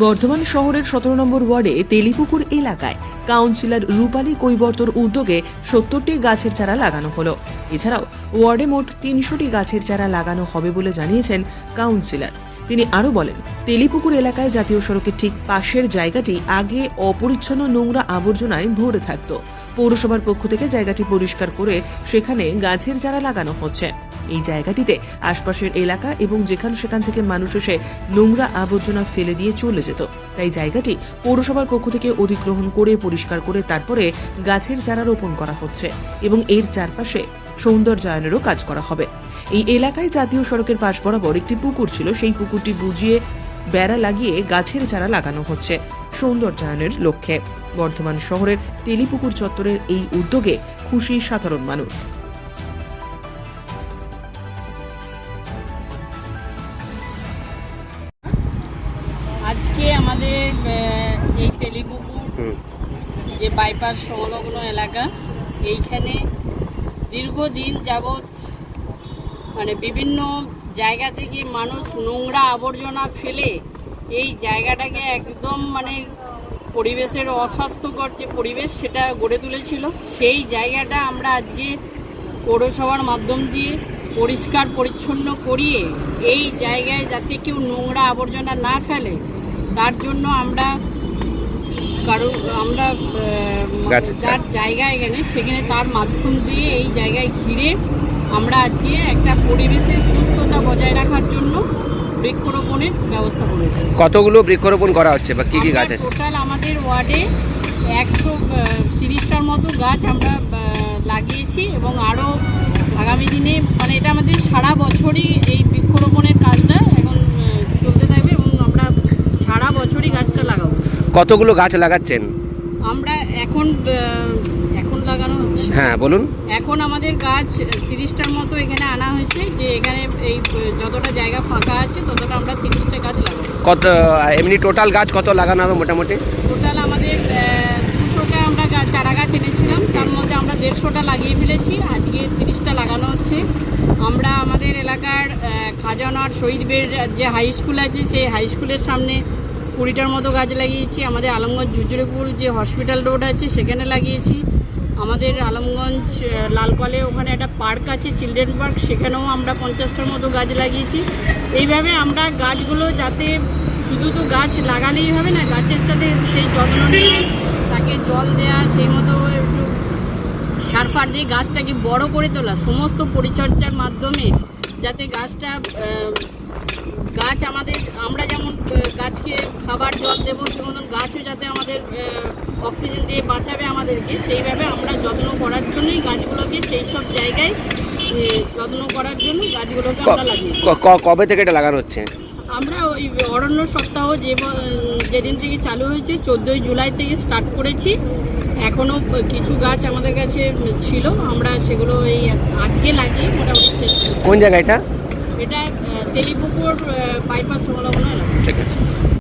বর্ধমান শহরের সতেরো নম্বর ওয়ার্ডে তেলিপুকুর এলাকায় কাউন্সিলর রূপালী কৈবর্তর উদ্যোগে সত্তরটি গাছের চারা লাগানো হলো। এছাড়াও ওয়ার্ডে মোট তিনশোটি গাছের চারা লাগানো হবে বলে জানিয়েছেন কাউন্সিলর। তিনি আরও বলেন, তেলিপুকুর এলাকায় জাতীয় সড়কের ঠিক পাশের জায়গাটি আগে অপরিচ্ছন্ন নোংরা আবর্জনায় ভরে থাকত। পৌরসভার পক্ষ থেকে জায়গাটি পরিষ্কার করে সেখানে গাছের চারা লাগানো হচ্ছে। এই জায়গাটিতে আশপাশের এলাকা এবং যেখান সেখান থেকে মানুষ এসে নোংরা আবর্জনা ফেলে দিয়ে চলে যেত। তাই জায়গাটি পৌরসভার পক্ষ থেকে অধিগ্রহণ করে, পরিষ্কার করে তারপরে গাছের চারা রোপণ করা হচ্ছে এবং এর চারপাশে সৌন্দর্যায়নেরও কাজ করা হবে। এই এলাকায় জাতীয় সড়কের পাশ বরাবর একটি পুকুর ছিল। সেই পুকুরটি বুঝিয়ে বেড়া লাগিয়ে গাছের চারা লাগানো হচ্ছে সৌন্দর্যায়নের লক্ষ্যে। বর্ধমান শহরের তেলিপুকুর চত্বরের এই উদ্যোগে খুশি সাধারণ মানুষ। আমাদের এই তেলিপুকুর যে বাইপাস সংলগ্ন এলাকা এইখানে দীর্ঘদিন যাবৎ মানে বিভিন্ন জায়গা থেকে মানুষ নোংরা আবর্জনা ফেলে এই জায়গাটাকে একদম মানে পরিবেশের অস্বাস্থ্যকর যে পরিবেশ সেটা গড়ে তুলেছিল সেই জায়গাটা আমরা আজকে পৌরসভার মাধ্যম দিয়ে পরিষ্কার পরিচ্ছন্ন করিয়ে এই জায়গায় যাতে কেউ নোংরা আবর্জনা না ফেলে তার জন্য আমরা কারও আমরা। যার জায়গা এখানে সেখানে তার মাধ্যম দিয়ে এই জায়গায় ঘিরে আমরা আজকে একটা পরিবেশের সুস্থতা বজায় রাখার জন্য বৃক্ষরোপণের ব্যবস্থা করেছি কতগুলো বৃক্ষরোপণ করা হচ্ছে বা কি কি গাছ আছে টোটাল আমাদের ওয়ার্ডে একশো তিরিশটার মতো গাছ আমরা লাগিয়েছি এবং আরও আগামী দিনে মানে এটা আমাদের সারা বছরই এই বৃক্ষরোপণের কাজটা এখন আহ, চলতে থাকবে এবং আমরা সারা বছরই গাছটা লাগাবো কতগুলো গাছ লাগাচ্ছেন? আমরা এখন এখন লাগানো হচ্ছে। হ্যাঁ বলুন। এখন আমাদের গাছ তিরিশটার মতো এখানে আনা হয়েছে যে এখানে এই যতটা জায়গা ফাঁকা আছে ততটা আমরা তিরিশটা গাছ লাগাবো। কত এমনি টোটাল গাছ কত লাগানো হবে মোটামুটি? টোটাল আমাদের দুশোটা আমরা চারা গাছ এনেছিলাম তার মধ্যে আমরা দেড়শোটা লাগিয়ে ফেলেছি আজকে তিরিশটা লাগানো হচ্ছে। আমরা আমাদের এলাকার খাজানার শহীদবের যে হাই স্কুল আছে সেই হাই স্কুলের সামনে কুড়িটার মতো গাছ লাগিয়েছি। আমাদের আলমগঞ্জ ঝুজুরেপুর যে হসপিটাল রোড আছে, সেখানে লাগিয়েছি। আমাদের আলমগঞ্জ লালকলে ওখানে একটা পার্ক আছে, চিলড্রেন পার্ক, সেখানেও আমরা পঞ্চাশটার মতো গাছ লাগিয়েছি। এইভাবে আমরা গাছগুলো যাতে শুধু তো গাছ লাগালেই হবে না, গাছের সাথে সেই যত্ন নেওয়া তাকে জল দেওয়া সেই মতো একটু সার ফার দিয়ে গাছটাকে বড় করে তোলা, সমস্ত পরিচর্যার মাধ্যমে যাতে গাছটা গাছ আমাদের, আমরা গাছকে খাবার জল দেবো সে মতন গাছও যাতে আমাদের অক্সিজেন দিয়ে বাঁচাবে আমাদেরকে সেইভাবে আমরা যত্ন করার জন্যই গাছগুলোকে সেই সব জায়গায় যত্ন করার জন্য গাছগুলোকে আমরা ক- কবে থেকে এটা লাগানো হচ্ছে? আমরা ওই অরণ্য সপ্তাহ যে যেদিন থেকে চালু হয়েছে চোদ্দোই জুলাই থেকে স্টার্ট করেছি। এখনও কিছু গাছ আমাদের কাছে ছিল আমরা সেগুলো এই আজকে লাগিয়ে মোটামুটি শেষ কোন জায়গায় এটা? এটা তেলিপুকুর বাইপাস ঠিক আছে।